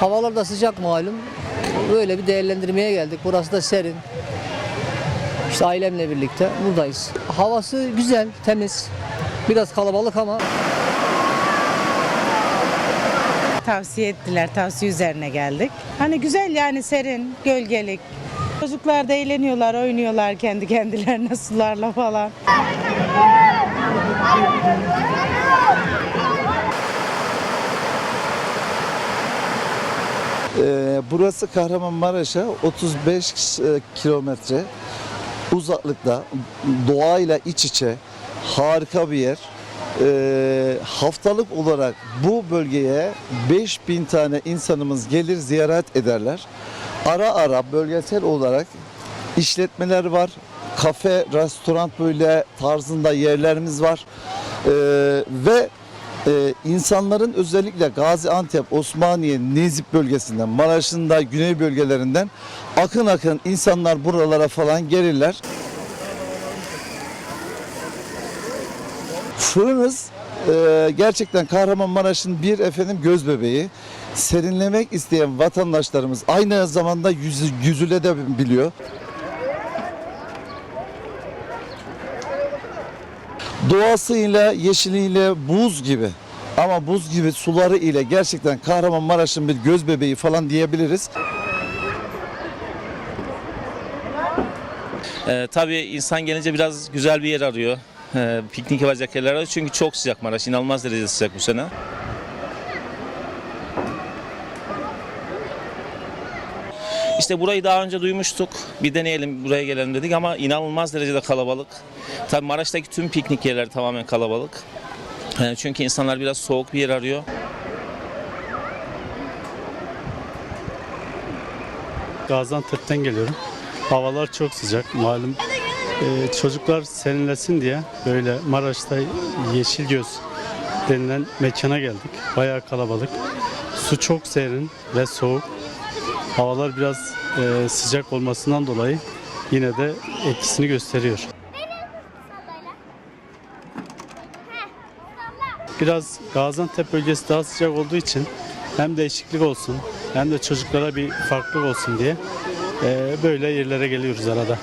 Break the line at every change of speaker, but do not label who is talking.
Havalar da sıcak malum. Böyle bir değerlendirmeye geldik. Burası da serin. İşte ailemle birlikte buradayız. Havası güzel, temiz. Biraz kalabalık ama
Tavsiye ettiler, tavsiye üzerine geldik. Hani güzel yani serin, gölgelik. Çocuklar da eğleniyorlar, oynuyorlar kendi kendilerine sularla falan.
Ee, burası Kahramanmaraş'a 35 e, kilometre uzaklıkta doğayla iç içe harika bir yer. Ee, haftalık olarak bu bölgeye 5000 tane insanımız gelir ziyaret ederler. Ara ara bölgesel olarak işletmeler var. Kafe, restoran böyle tarzında yerlerimiz var. Ee, ve ee, insanların özellikle Gaziantep, Osmaniye, Nezip bölgesinden, Maraş'ın da güney bölgelerinden akın akın insanlar buralara falan gelirler. Fırınız e, gerçekten Kahramanmaraş'ın bir efendim göz bebeği. Serinlemek isteyen vatandaşlarımız aynı zamanda yüzü, yüzüle de biliyor. Doğasıyla, yeşiliyle buz gibi ama buz gibi suları ile gerçekten Kahramanmaraş'ın bir göz bebeği falan diyebiliriz.
Ee, tabii insan gelince biraz güzel bir yer arıyor. Ee, piknik yapacak yerler arıyor. Çünkü çok sıcak Maraş. inanılmaz derecede sıcak bu sene. İşte burayı daha önce duymuştuk. Bir deneyelim buraya gelelim dedik ama inanılmaz derecede kalabalık. Tabii Maraş'taki tüm piknik yerleri tamamen kalabalık. Ee, çünkü insanlar biraz soğuk bir yer arıyor.
Gaziantep'ten geliyorum. Havalar çok sıcak malum. Ee, çocuklar serinlesin diye böyle Maraş'ta Yeşilgöz denilen mekana geldik. Bayağı kalabalık. Su çok serin ve soğuk. Havalar biraz e, sıcak olmasından dolayı yine de etkisini gösteriyor. Biraz Gaziantep bölgesi daha sıcak olduğu için hem değişiklik olsun hem de çocuklara bir farklılık olsun diye e, böyle yerlere geliyoruz arada.